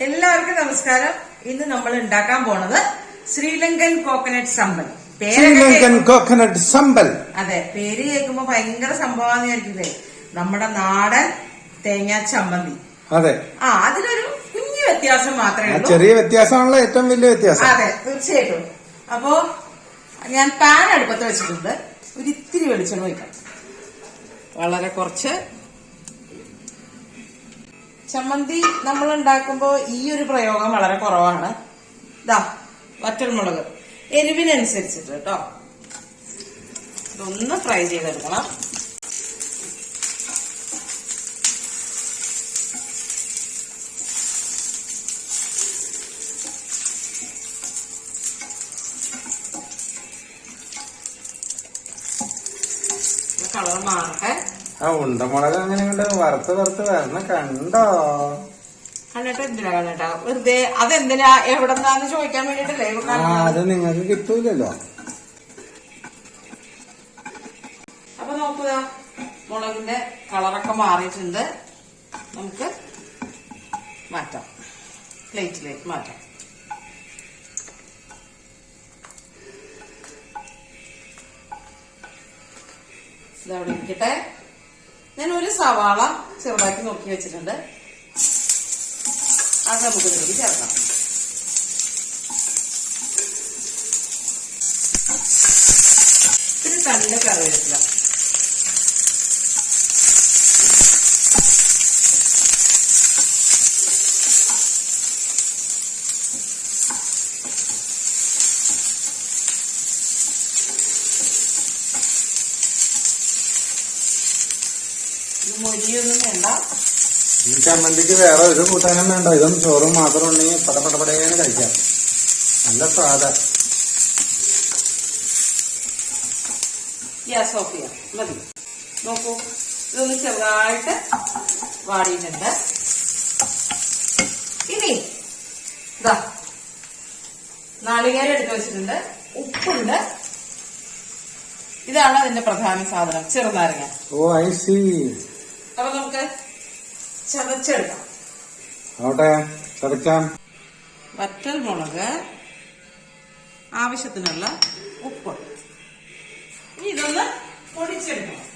എല്ലാവർക്കും നമസ്കാരം. ഇന്ന് നമ്മൾ ഉണ്ടാക്കാൻ പോണത് ശ്രീലങ്കൻ കോക്കനട്ട് സമ്പൽ ശ്രീലങ്കൻ കോക്കനട്ട് സമ്പൽ അതെ പേര് കേൾക്കുമ്പോ ഭയങ്കര സംഭവമാന്ന് വിചാരിക്കില്ലേ നമ്മുടെ നാടൻ തേങ്ങാ ചമ്മന്തി. അതെ. ആ അതിലൊരു കുഞ്ഞു വ്യത്യാസം മാത്രമേ ഉള്ളൂ. ചെറിയ വ്യത്യാസമാണല്ലോ ഏറ്റവും വലിയ വ്യത്യാസം. അതെ തീർച്ചയായിട്ടും. അപ്പോ ഞാൻ പാൻ അടുപ്പത്ത് വെച്ചിട്ടുണ്ട്. ഒരു ഇത്തിരി വെളിച്ചെണ്ണ ഒഴിക്കാം വളരെ കുറച്ച് ചമ്മന്തി നമ്മൾ ഉണ്ടാക്കുമ്പോൾ ഈ ഒരു പ്രയോഗം വളരെ കുറവാണ്. ഇതാ വറ്റൽമുളക് എരിവിനനുസരിച്ചിട്ട് കേട്ടോ ഇതൊന്ന് ഫ്രൈ ചെയ്തെടുക്കണം. ആ ഉണ്ടമുളക് അങ്ങനെ കണ്ടോ വറുത്ത് വറുത്ത് വരണം കണ്ടോ? കണ്ടിട്ട് എന്തിനാ കണ്ടിട്ടാ? വെറുതെ അതെന്തിനാ? എവിടെന്നാന്ന് ചോദിക്കാൻ വേണ്ടിട്ടല്ലേ ആ അത് നിങ്ങൾക്ക് കിട്ടൂലല്ലോ. അപ്പൊ നോക്കുക മുളകിന്റെ കളറൊക്കെ മാറിയിട്ടുണ്ട്. നമുക്ക് മാറ്റാം. പ്ലേറ്റിലേക്ക് മാറ്റാം. ഇതവിടെ ഇരിക്കട്ടെ. ഞാൻ ഒരു സവാള ചെറുതാക്കി നോക്കി വെച്ചിട്ടുണ്ട്. അത് നമുക്ക് ഇതിലേക്ക് ചേർക്കാം. കണ്ണിന്റെ കറി കറിവേപ്പില. മൊരിയൊന്നും വേണ്ട ഈ ചമ്മന്തിക്ക് വേറെ ഒരു കൂട്ടാനും വേണ്ട. ഇതും ചോറും മാത്രം ഉണ്ടെങ്കിൽ പടപടപടയാണ് കഴിക്കാം. നല്ല സ്വാദ. ഗ്യാസ് ഓഫ് ചെയ്യാം. മതി. നോക്കൂ. ഇതൊന്ന് ചെറുതായിട്ട് വാടിയിട്ടുണ്ട്. ഇനി ഇതാ നാളികേരം എടുത്തു വെച്ചിട്ടുണ്ട്. ഉപ്പുണ്ട്. ഇതാണ് അതിന്റെ പ്രധാന സാധനം. ചെറുനാരങ്ങ. ഓ ഐ സി ചതച്ചെടുക്കാം. ആവട്ടെ ചതക്കാം. വറ്റൽ മുളക് ആവശ്യത്തിനുള്ള ഉപ്പ്. ഇനി ഇതൊന്ന് പൊടിച്ചെടുക്കണം.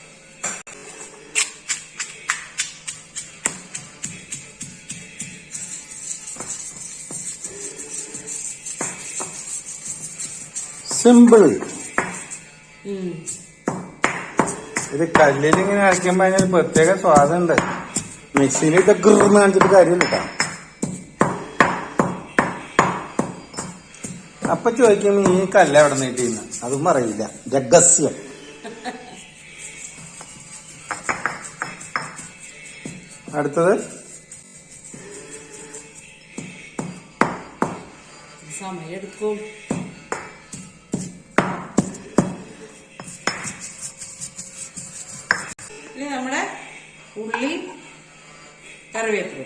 സിമ്പിൾ. ഇത് കല്ലിൽ ഇങ്ങനെ അരയ്ക്കുമ്പോ അതിനൊരു പ്രത്യേക സ്വാദുണ്ട്. മിക്സിയിൽ ഇതൊക്കെ കാണിച്ചിട്ട് കാര്യമില്ല കേട്ടോ. അപ്പൊ ചോദിക്കും ഈ കല്ല എവിടെ നീട്ടിന്ന്? അതും അറിയില്ല രഹസ്യം. അടുത്തത്? സമയെടുക്കും. കറിവേപ്പില.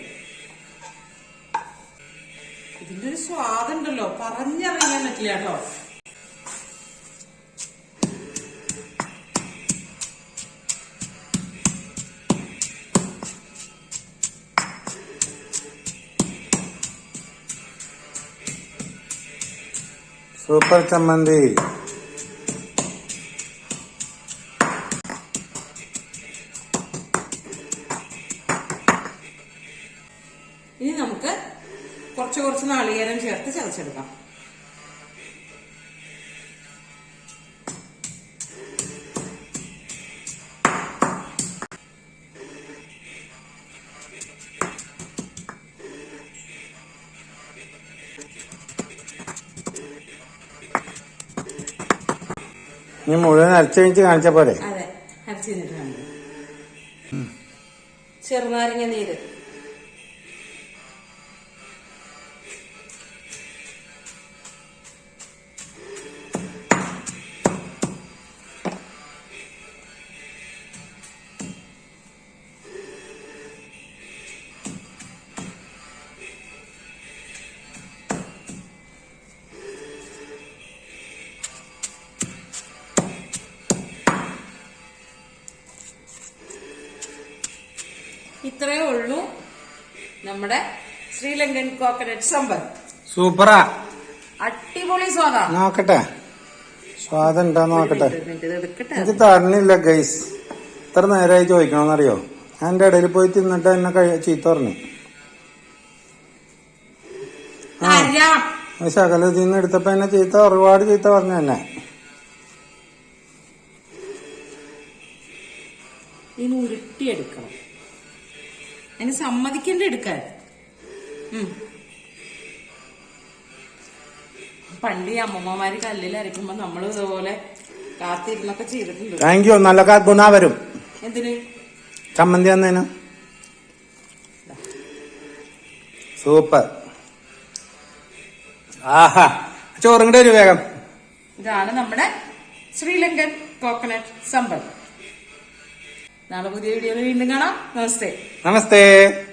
ഇതിന്റെ ഒരു സ്വാദുണ്ടല്ലോ. പറഞ്ഞറിയാൻ പറ്റില്ല കേട്ടോ. സൂപ്പർ ചമ്മന്തി. ഇനി നമുക്ക് കുറച്ച് കുറച്ച് നാളികേരം ചേർത്ത് ചതച്ചെടുക്കാം. ഇനി മുഴുവൻ അരച്ചു കഴിഞ്ഞ് കാണിച്ച പോലെ അതെ അരച്ചു കഴിഞ്ഞിട്ട് ചെറുനാരങ്ങ നീര്. ഇത്രയേ ഉള്ളൂ നമ്മുടെ ശ്രീലങ്കൻ കോക്കനട്ട് സമ്പൽ സൂപ്പറാ. അടിപൊളി സ്വാദാ നോക്കട്ടെ. സ്വാദം ഉണ്ടാ നോക്കട്ടെ. എനിക്ക് തരണില്ല ഗൈസ് ഇത്ര നേരമായി ചോദിക്കണമെന്നറിയോ ഞാൻ എന്റെ ഇടയിൽ പോയി തിന്നിട്ട് എന്നെ കഴി- ചീത്ത പറഞ്ഞു. ആ. ശകല ഇതിന്ന് എടുത്തപ്പോ എന്നെ ചീത്ത ഒരുപാട് ചീത്ത പറഞ്ഞു എന്നെ. ഇതിന് ഉരുട്ടിയെടുക്കണം. അതിന് സമ്മതിക്കണ്ട എടുക്കാൻ. പണ്ട് ഈ അമ്മമ്മമാര് കല്ലിൽ അരയ്ക്കുമ്പോ നമ്മൾ ഇതുപോലെ കാത്തിരുന്നൊക്കെ ചെയ്തിട്ടുണ്ട്. താങ്ക് യു നല്ല ഗുണ വരും. എന്തിന്? ചമ്മന്തി തന്നേന്. സൂപ്പർ ആഹാ. ചോറും കൂടെ ഒരു വേഗം. ഇതാണ് നമ്മുടെ ശ്രീലങ്കൻ കോക്കനട്ട് സമ്പൽ. നാളെ പുതിയ വീഡിയോയിൽ വീണ്ടും കാണാം. നമസ്തേ. നമസ്തേ.